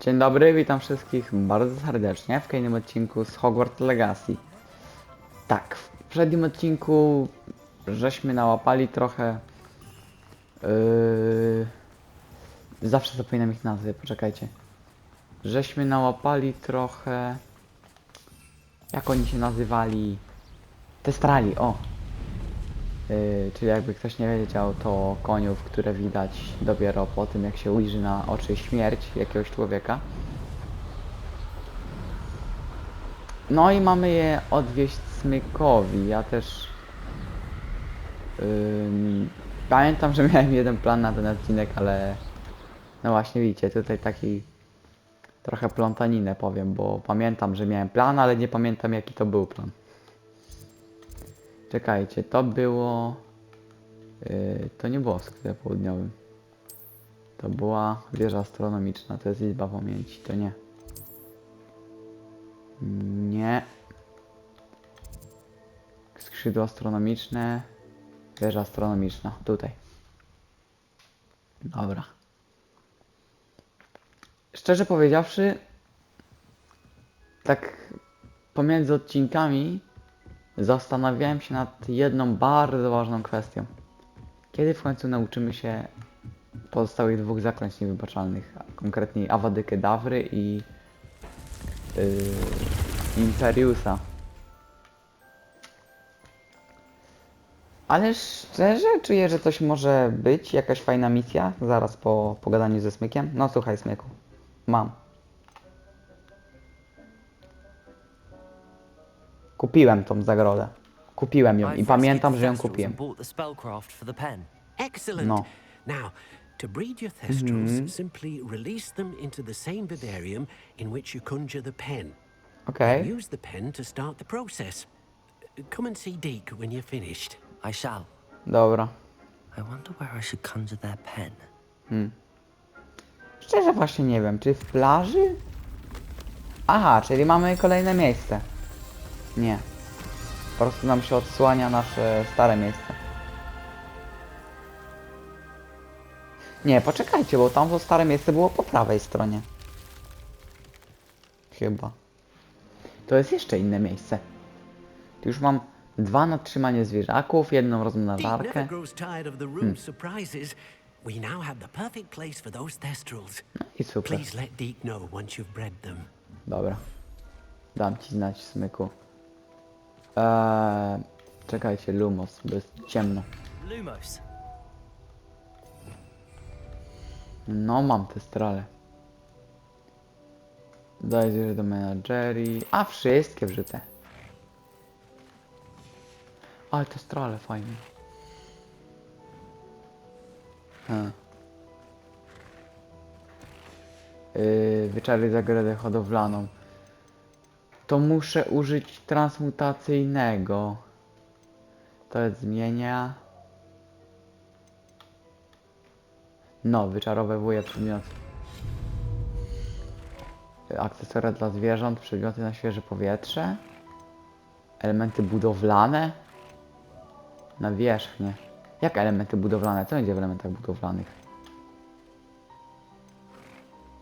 Dzień dobry, witam wszystkich bardzo serdecznie w kolejnym odcinku z Hogwarts Legacy. Tak, w poprzednim odcinku żeśmy nałapali trochę... Yy... Zawsze zapominam ich nazwy, poczekajcie. Żeśmy nałapali trochę... Jak oni się nazywali? Testrali, o! Yy, czyli jakby ktoś nie wiedział, to koniów, które widać dopiero po tym, jak się ujrzy na oczy śmierć jakiegoś człowieka. No i mamy je odwieźć Smykowi. Ja też... pamiętam, że miałem jeden plan na ten odcinek, ale... No właśnie widzicie, tutaj taki... Trochę plątaninę powiem, bo pamiętam, że miałem plan, ale nie pamiętam jaki to był plan. Czekajcie, to było... Yy, to nie było w sklepie południowym. To była wieża astronomiczna, to jest izba pamięci, to nie. Nie. Skrzydło astronomiczne. Wieża astronomiczna, tutaj. Dobra. Szczerze powiedziawszy, tak pomiędzy odcinkami zastanawiałem się nad jedną bardzo ważną kwestią. Kiedy w końcu nauczymy się pozostałych dwóch zaklęć niewybaczalnych, a konkretniej Awady i yy, Imperiusa. Ale szczerze czuję, że coś może być, jakaś fajna misja, zaraz po pogadaniu ze Smykiem. No słuchaj Smyku, mam. Kupiłem tą zagrodę. Kupiłem ją i pamiętam, że ją kupiłem. No. Now, to breed your thestrals, simply release them into the same vivarium in which you conjure the pen. Okej. Use the pen to start the process. Come and see Deke when you're finished. I shall. Dobra. I wonder where I should conjure their pen. Szczerze właśnie nie wiem, czy w plaży? Aha, czyli mamy kolejne miejsce. Nie. Po prostu nam się odsłania nasze stare miejsce. Nie, poczekajcie, bo tam to stare miejsce było po prawej stronie. Chyba. To jest jeszcze inne miejsce. Tu już mam dwa na trzymanie zwierzaków, jedną rozmnażarkę. those thestrals. I super. Dobra. Dam ci znać, smyku. Eee, czekajcie, Lumos, bo jest ciemno. Lumos. No, mam te strale. Dajcie do menadżerii. A, wszystkie wrzucę. Ale te strale fajne. Ha. Yy, wyczaruj zagrodę hodowlaną. To muszę użyć transmutacyjnego. To jest zmienia. No, wyczarowywuje przedmiot. Akcesoria dla zwierząt, przedmioty na świeże powietrze. Elementy budowlane. Na wierzchnię. Jak elementy budowlane? Co będzie w elementach budowlanych?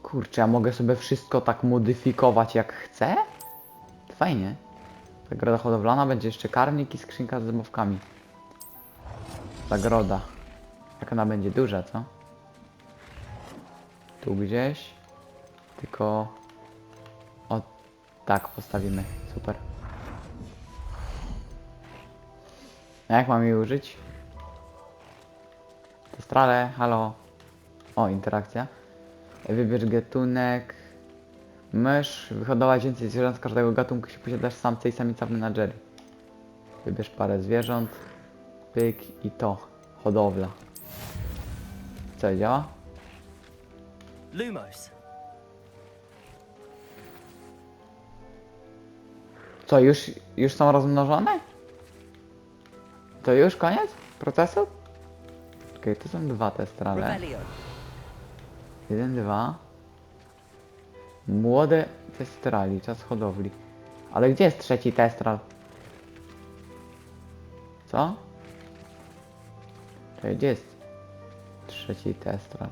Kurczę, ja mogę sobie wszystko tak modyfikować jak chcę? Fajnie. Zagroda hodowlana, będzie jeszcze karmnik i skrzynka z zabawkami. Zagroda. Jak ona będzie duża, co? Tu gdzieś. Tylko... O, tak postawimy. Super. A jak mam jej użyć? To strale, halo. O, interakcja. Wybierz gatunek. Możesz wyhodować więcej zwierząt z każdego gatunku, jeśli posiadasz samce i samica w menadżerii. Wybierz parę zwierząt. Pyk i to. Hodowla. Co, działa? Lumos. Co, już, już są rozmnożone? To już koniec procesu? Okej, to są dwa te. Rebellion. Jeden, dwa. Młode testrali, czas hodowli. Ale gdzie jest trzeci testral? Co? Czekaj, gdzie jest trzeci testral?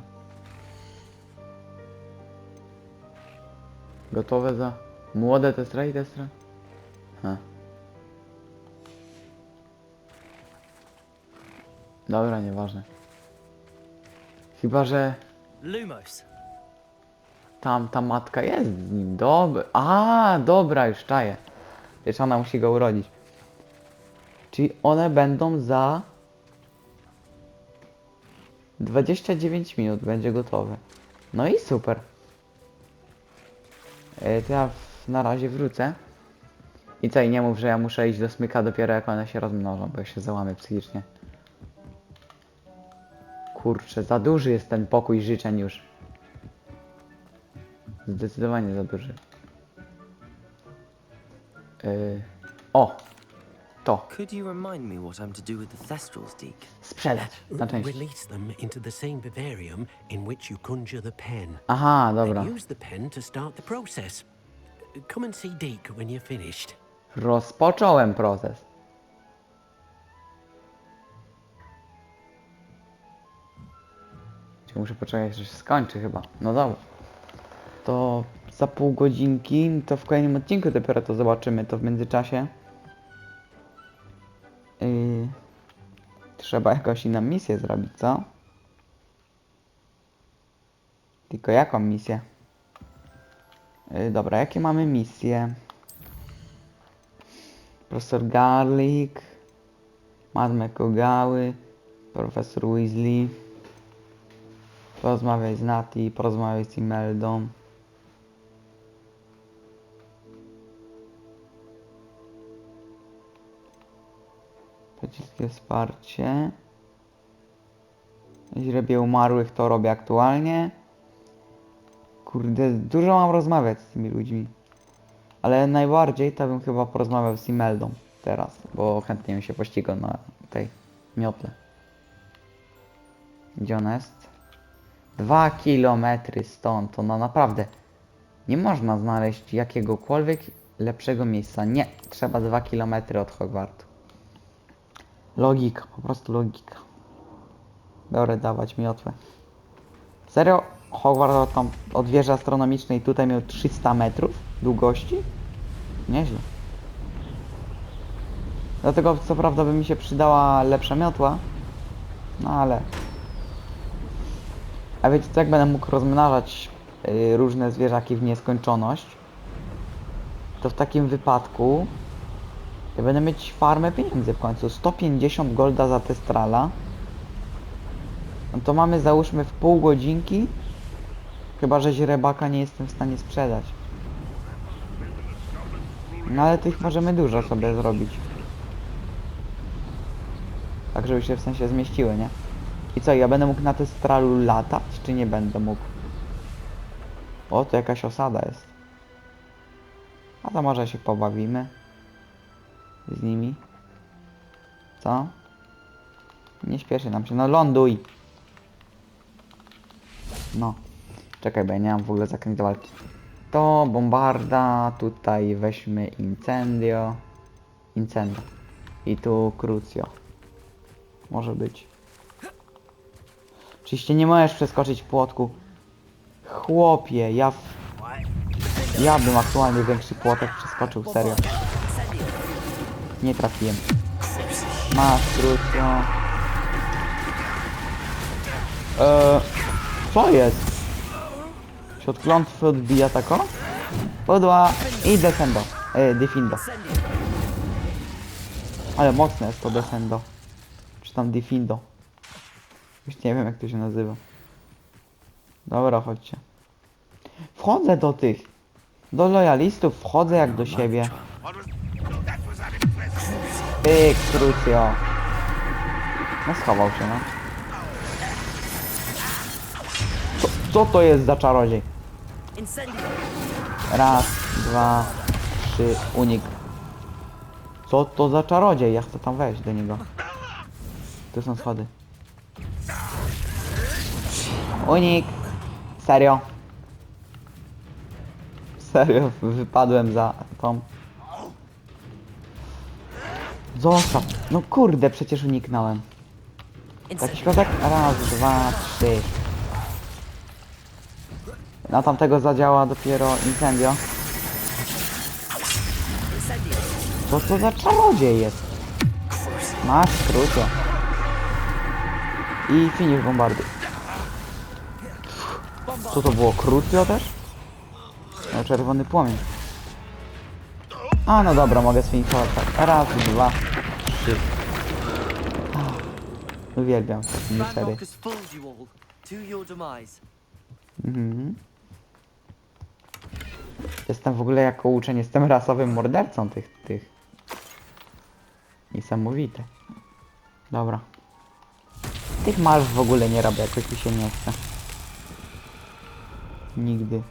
Gotowe za... Młode testra i testra? Ha. Dobra, nieważne. Chyba, że Lumos. Tam ta matka jest z nim. Dobra. A, dobra, już czaję. Wiesz, ona musi go urodzić. Czyli one będą za 29 minut będzie gotowe. No i super. E, to ja w, na razie wrócę. I tutaj nie mów, że ja muszę iść do smyka dopiero jak one się rozmnożą, bo ja się załamię psychicznie. Kurczę, za duży jest ten pokój życzeń już. Zdecydowanie za duży. Yy, o! To. Could you remind me what I'm to do with the Thestrals, Deke? Sprzedać na części. Release them into the same vivarium in which you conjure the pen. Aha, dobra. Use the pen to start the process. Come and see Deke when you're finished. Rozpocząłem proces. Czy muszę poczekać, że się skończy chyba. No dobra. To za pół godzinki, to w kolejnym odcinku dopiero to zobaczymy, to w międzyczasie. Yy, trzeba jakąś inną misję zrobić, co? Tylko jaką misję? Yy, dobra, jakie mamy misje? Profesor Garlic, Matt McGogały, Profesor Weasley. Porozmawiaj z Nati, porozmawiaj z Imeldą. Przyciskie wsparcie. Źrebie umarłych to robię aktualnie. Kurde, dużo mam rozmawiać z tymi ludźmi. Ale najbardziej to bym chyba porozmawiał z Imeldą teraz, bo chętnie mi się pościgał na tej miotle. Gdzie ona jest? Dwa kilometry stąd, to no naprawdę nie można znaleźć jakiegokolwiek lepszego miejsca. Nie, trzeba dwa kilometry od Hogwartu. Logika, po prostu logika. Dobra, dawać miotłę. Serio? Hogwart od, tam, od wieży astronomicznej tutaj miał 300 metrów długości? Nieźle. Dlatego co prawda by mi się przydała lepsza miotła. No ale... A wiecie co, jak będę mógł rozmnażać y, różne zwierzaki w nieskończoność, to w takim wypadku ja będę mieć farmę pieniędzy w końcu. 150 golda za testrala. No to mamy załóżmy w pół godzinki. Chyba, że źrebaka nie jestem w stanie sprzedać. No ale tych możemy dużo sobie zrobić. Tak, żeby się w sensie zmieściły, nie? I co, ja będę mógł na testralu latać, czy nie będę mógł? O, to jakaś osada jest. A to może się pobawimy. Z nimi. Co? Nie śpieszy nam się. No ląduj! No. Czekaj, bo ja nie mam w ogóle zakręt walki. To bombarda, tutaj weźmy incendio. Incendo. I tu crucio. Może być. Oczywiście nie możesz przeskoczyć płotku. Chłopie, ja... W... Ja bym aktualnie większy płotek przeskoczył, serio. Nie trafiłem. Masz, crucio. Eee, co jest? Się od klątwy odbija tako? Podła i descendo. E, defindo. Ale mocne jest to descendo. Czy tam defindo. Już nie wiem jak to się nazywa. Dobra, chodźcie. Wchodzę do tych. Do lojalistów wchodzę jak do siebie. Pyk, Crucio. No schował się, no. Co, co to jest za czarodziej? Raz, dwa, trzy, unik. Co to za czarodziej? Ja chcę tam wejść do niego. Tu są schody. Unik. Serio. Serio, wypadłem za tą. Zostaw. No kurde, przecież uniknąłem. Taki środek? Raz, dwa, trzy. Na tamtego zadziała dopiero incendio. Co to za czarodziej jest? Masz krótko. I finish bombardy. Co to było? Krótko też? No, czerwony płomień. A no dobra, mogę sfiniszować tak. Raz, dwa, your demise. Mhm. Jestem w ogóle jako uczeń, jestem rasowym mordercą tych, tych. Niesamowite. Dobra. Tych malw w ogóle nie robię, jakoś mi się nie chce. Nigdy.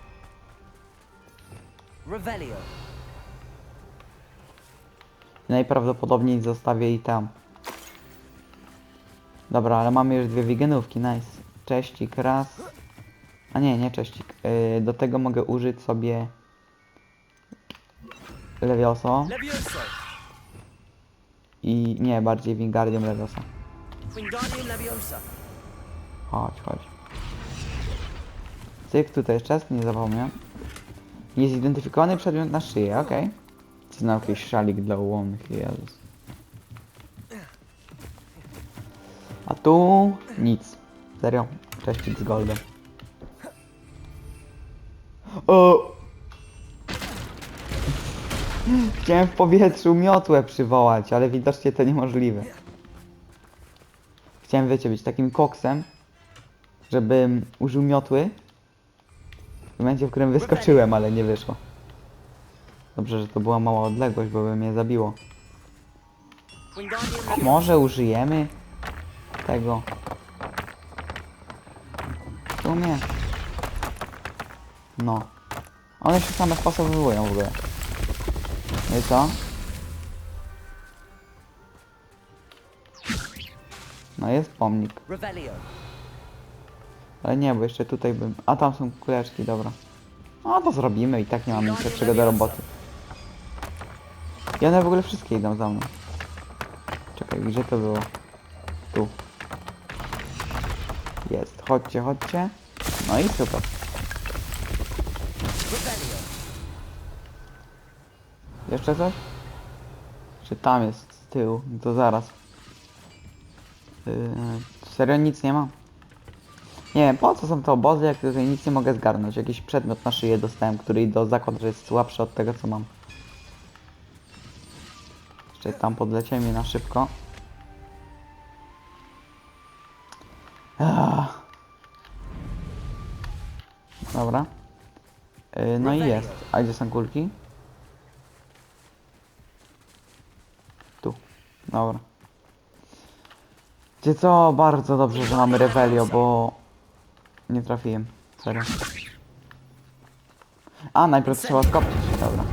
Najprawdopodobniej zostawię i tam. Dobra, ale mamy już dwie wigenówki, nice. Cześcik raz. A nie, nie cześcik. Yy, do tego mogę użyć sobie Levioso Levioso. i nie, bardziej Wingardium Leviosa. Wingardium Leviosa. Chodź, chodź. Cyk, tutaj jest czas, nie zapomniałem. Niezidentyfikowany przedmiot na szyję, okej. Okay. Znam jakiś szalik dla ułomnych, Jezus. Tu nic. Serio? Cześcik z goldem. O! Chciałem w powietrzu miotłę przywołać, ale widocznie to niemożliwe. Chciałem, wiecie, być takim koksem, żebym użył miotły w momencie, w którym wyskoczyłem, ale nie wyszło. Dobrze, że to była mała odległość, bo by mnie zabiło. Może użyjemy tego. W sumie. No. One się same spasowują w ogóle. No i co? No jest pomnik. Ale nie, bo jeszcze tutaj bym... A tam są kuleczki, dobra. No to zrobimy i tak nie mam nic lepszego do roboty. I one w ogóle wszystkie idą za mną. Czekaj, gdzie to było? Tu. Jest, chodźcie, chodźcie. No i super. Jeszcze coś? Czy tam jest z tyłu? No To zaraz. Yy, serio nic nie ma? Nie wiem, po co są te obozy, jak tutaj nic nie mogę zgarnąć. Jakiś przedmiot na szyję dostałem, który do zakład, że jest słabszy od tego, co mam. Jeszcze tam podleciemy na szybko. Dobra. Yy, no i jest. A gdzie są kulki? Tu. Dobra. Gdzie co? Bardzo dobrze, że mamy Revelio, bo... Nie trafiłem. Serio. A, najpierw trzeba skopcić. Dobra.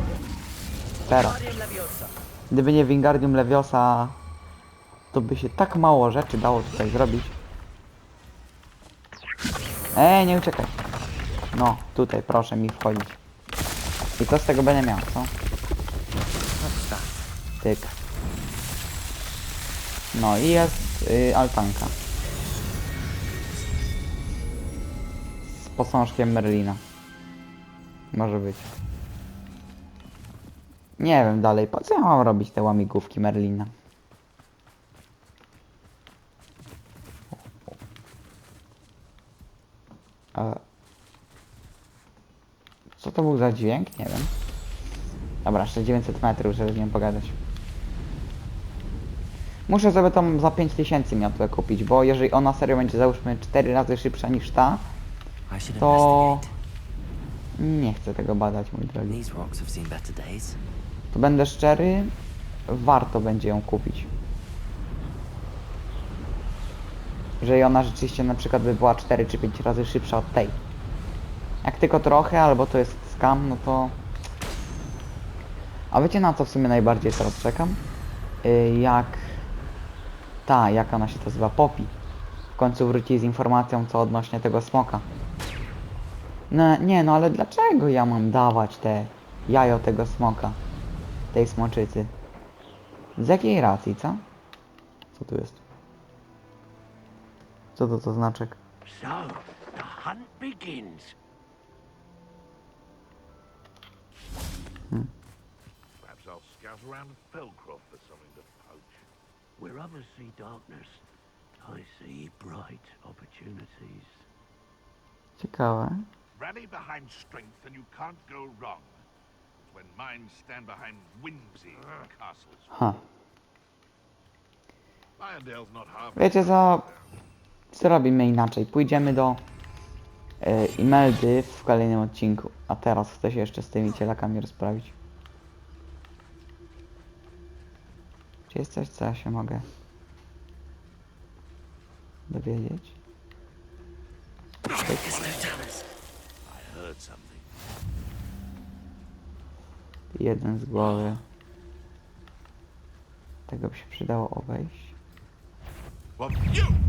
Teraz. Gdyby nie Wingardium Leviosa, to by się tak mało rzeczy dało tutaj zrobić. Ej, nie uciekaj. No, tutaj proszę mi wchodzić. I co z tego będzie miał, co? Tyk. No i jest y, altanka. Z posążkiem Merlina. Może być. Nie wiem dalej, po co ja mam robić te łamigłówki Merlina? Co to był za dźwięk? Nie wiem. Dobra, jeszcze 900 metrów, żeby z nią pogadać. Muszę sobie tą za 5000 miotłę kupić, bo jeżeli ona serio będzie załóżmy 4 razy szybsza niż ta, to nie chcę tego badać, mój drogi. To będę szczery, warto będzie ją kupić. Jeżeli ona rzeczywiście na przykład by była 4 czy 5 razy szybsza od tej. Jak tylko trochę, albo to jest scam, no to... A wiecie na co w sumie najbardziej teraz czekam? Y, jak... Ta, jak ona się nazywa, Poppy. W końcu wróci z informacją co odnośnie tego smoka. No, nie no, ale dlaczego ja mam dawać te jajo tego smoka? Tej smoczycy? Z jakiej racji, co? Co tu jest? Co to za znaczek? So, the hunt begins. Hmm. Ciekawe. Rally behind strength and you can't go wrong. When minds stand behind whimsy ah. castles. Huh. Wiecie co? Zrobimy inaczej. Pójdziemy do y, Imeldy w kolejnym odcinku. A teraz chcę się jeszcze z tymi cielakami rozprawić. Czy jest coś, co ja się mogę dowiedzieć? Jeden z głowy. Tego by się przydało obejść.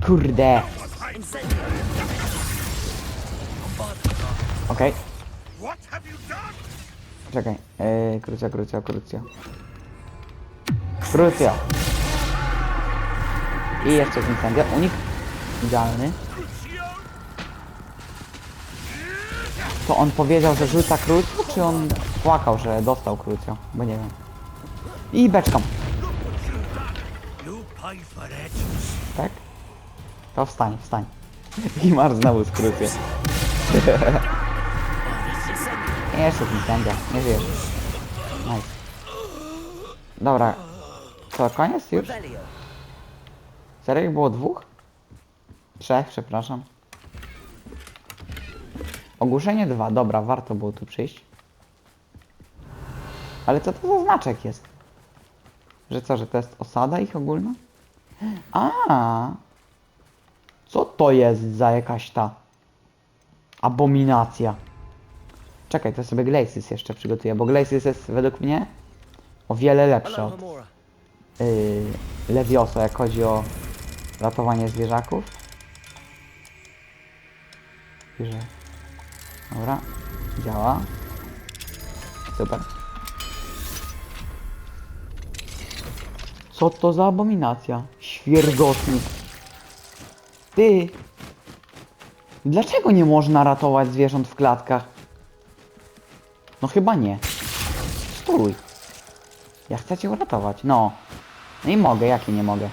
Kurde! Okej, done? czekaj. Yy, krucja, krucja, krucja. Krucja! I jeszcze incendia. Unik idealny. To on powiedział, że rzuca krucją, czy on płakał, że dostał krucją? Bo nie wiem. I beczką. Tak? To wstań, wstań. I masz znowu skrócję. Jeszcze incendia, nie wiesz. Nice. Dobra. Co, koniec już? Serio ich było dwóch? Trzech, przepraszam. Ogłuszenie dwa, dobra, warto było tu przyjść. Ale co to za znaczek jest? Że co, że to jest osada ich ogólna? A, Co to jest za jakaś ta abominacja? Czekaj, to sobie Glacis jeszcze przygotuję, bo Glacis jest według mnie o wiele lepszy od yy, Levioso, jak chodzi o ratowanie zwierzaków. Bierze. Dobra, działa. Super. Co to za abominacja? Świergotnik. Ty! Dlaczego nie można ratować zwierząt w klatkach? No chyba nie. Stój. Ja chcę cię uratować. No. No i mogę, jakie nie mogę.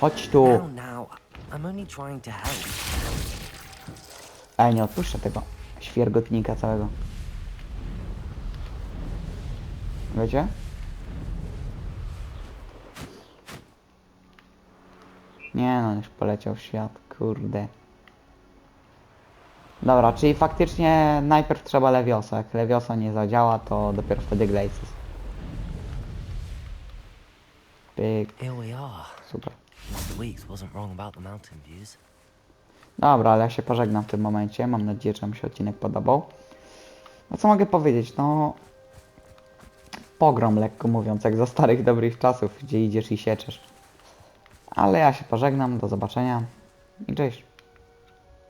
Chodź tu. Ej, nie odpuszczę tego świergotnika całego. Wiecie? Nie no, już poleciał w świat, kurde. Dobra, czyli faktycznie najpierw trzeba Leviosa. Jak Leviosa nie zadziała, to dopiero wtedy Glacis. Pyk, super. Dobra, ale ja się pożegnam w tym momencie. Mam nadzieję, że Wam się odcinek podobał. No co mogę powiedzieć? No... Pogrom, lekko mówiąc, jak za starych dobrych czasów, gdzie idziesz i sieczesz. Ale ja się pożegnam, do zobaczenia i cześć.